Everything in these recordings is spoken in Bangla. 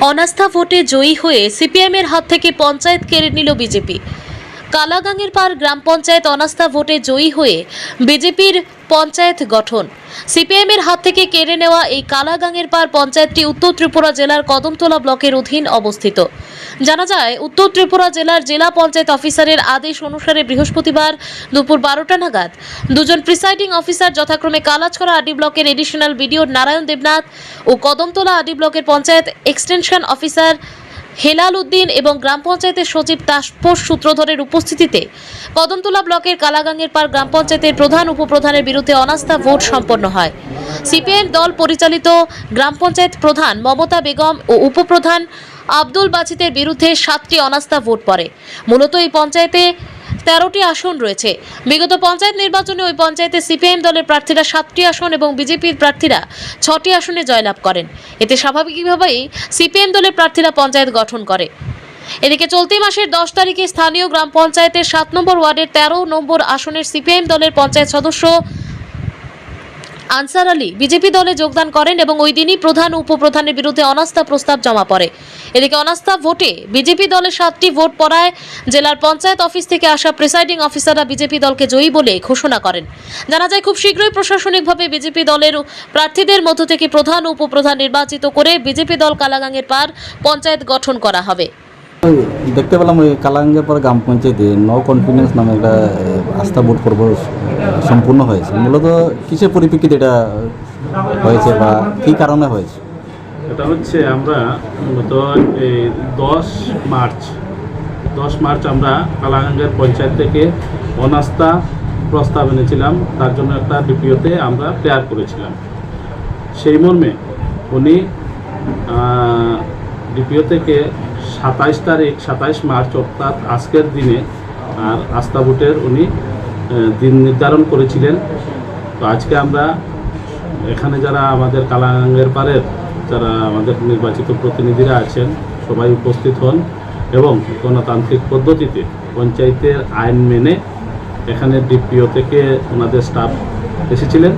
অনাস্থা ভোটে জয়ী হয়ে সিপিএমের হাত থেকে পঞ্চায়েত কেড়ে নিল বিজেপি। কালাগাঙের পার গ্রাম পঞ্চায়েত অনাস্থা ভোটে জয়ী হয়ে বিজেপির পঞ্চায়েত গঠন। সিপিএমের হাত থেকে কেড়ে নেওয়া এই কালাগাঙের পার পঞ্চায়েতটি উত্তর ত্রিপুরা জেলার কদমতলা ব্লকের অধীন অবস্থিত। জানা যায়, উত্তর ত্রিপুরা জেলার জেলা পঞ্চায়েত অফিসারের আদেশ অনুসারে বৃহস্পতিবার দুপুর বারোটা নাগাদ দুজন প্রিসাইডিং অফিসার যথাক্রমে কালাছড়া আডি ব্লকের এডিশনাল বিডিও নারায়ণ দেবনাথ ও কদমতলা আডি ব্লকের পঞ্চায়েত এক্সটেনশন অফিসার হেলাল উদ্দিন এবং গ্রাম পঞ্চায়েতের সচিব তাসপোষ সূত্রধরের উপস্থিতিতে কদমতলা ব্লকের কালাগাঙ্গের পার গ্রাম পঞ্চায়েতের প্রধান উপপ্রধানের বিরুদ্ধে অনাস্থা ভোট সম্পন্ন হয়। সিপিএম দল পরিচালিত গ্রাম পঞ্চায়েত প্রধান মমতা বেগম ও উপপ্রধান আব্দুল বাছিতের বিরুদ্ধে সাতটি অনাস্থা ভোট পড়ে। মূলত এই পঞ্চায়েতে তেরোটি আসন রয়েছে। বিগত পঞ্চায়েত নির্বাচনে ওই পঞ্চায়েতে সিপিএম দলের প্রার্থীরা সাতটি আসন এবং বিজেপির প্রার্থীরা ছটি আসনে জয়লাভ করেন। এতে স্বাভাবিকভাবেই সিপিএম দলের প্রার্থীরা পঞ্চায়েত গঠন করে। এদিকে চলতি মাসের দশ তারিখে স্থানীয় গ্রাম পঞ্চায়েতের সাত নম্বর ওয়ার্ডের তেরো নম্বর আসনের সিপিএম দলের পঞ্চায়েত সদস্য আনসার আলী বিজেপি দলে যোগদান করেন এবং ওই দিনই প্রধান, উপপ্রধানের বিরুদ্ধে অনাস্থা প্রস্তাব জমা পড়ে। এদিকে অনাস্থা ভোটে বিজেপি দলের সাতটি ভোট পড়ায় জেলার পঞ্চায়েত অফিস থেকে আসা প্রিসাইডিং অফিসাররা বিজেপি দলকে জয়ী বলে ঘোষণা করেন। জানা যায়, খুব শীঘ্রই প্রশাসনিকভাবে বিজেপি দলের প্রার্থীদের মধ্য থেকে প্রধান উপপ্রধান নির্বাচিত করে বিজেপি দল কালাগাঙের পার পঞ্চায়েত গঠন করা হবে। দেখতে পেলাম ওই কালাঙ্গের পর গ্রাম পঞ্চায়েতে নো কনফিডেন্স নামে একটা আস্থা ভোট পর্ব সম্পূর্ণ হয়েছে। মূলত কিসের পরিপ্রেক্ষিতে এটা হয়েছে বা কী কারণে হয়েছে? এটা হচ্ছে আমরা মূলত এই দশ মার্চ। দশ মার্চ আমরা কালাগাঙ্গের পঞ্চায়েত থেকে অনাস্থা প্রস্তাব এনেছিলাম। তার জন্য একটা ডিপিওতে আমরা প্রেয়ার করেছিলাম। সেই মর্মে উনি ডিপিও থেকে সাতাইশ তারিখ, সাতাইশ মার্চ অর্থাৎ আজকের দিনে আর আস্থা ভোটের উনি দিন নির্ধারণ করেছিলেন। তো আজকে আমরা এখানে যারা আমাদের কালাঙ্গের পারের যারা আমাদের নির্বাচিত প্রতিনিধিরা আছেন, সবাই উপস্থিত হন এবং গণতান্ত্রিক পদ্ধতিতে পঞ্চায়েতের আইন মেনে এখানে ডিপিও থেকে ওনাদের স্টাফ এসেছিলেন।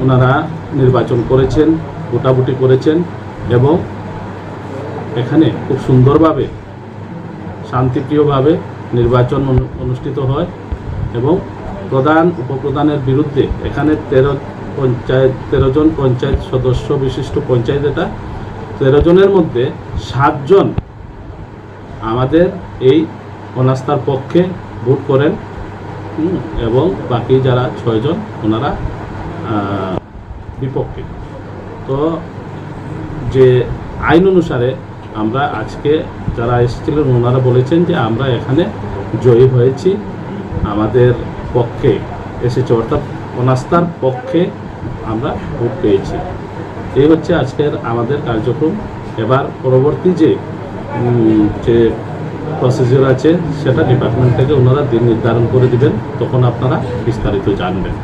ওনারা নির্বাচন করেছেন, ভোটাভুটি করেছেন এবং এখানে খুব সুন্দরভাবে, শান্তিপ্রিয়ভাবে নির্বাচন অনু- অনুষ্ঠিত হয় এবং প্রধান, উপপ্রধানের বিরুদ্ধে এখানে তেরো পঞ্চায়েত, তেরো জন পঞ্চায়েত সদস্য বিশিষ্ট পঞ্চায়েত এটা। তেরো জনের মধ্যে সাতজন আমাদের এই অনাস্থার পক্ষে ভোট করেন এবং বাকি যারা ছয়জন ওনারা বিপক্ষে। তো যে আইন অনুসারে আমরা আজকে যারা এসেছিলেন ওনারা বলেছেন যে আমরা এখানে জয়ী হয়েছি, আমাদের পক্ষে এসেছে। অর্থাৎ অনাস্থার পক্ষে আমরা ভোট পেয়েছি। এই হচ্ছে আজকের আমাদের কার্যক্রম। এবার পরবর্তী যে যে প্রসিজিওর আছে, সেটা ডিপার্টমেন্ট থেকে ওনারা দিন নির্ধারণ করে দিবেন। তখন আপনারা বিস্তারিত জানবেন।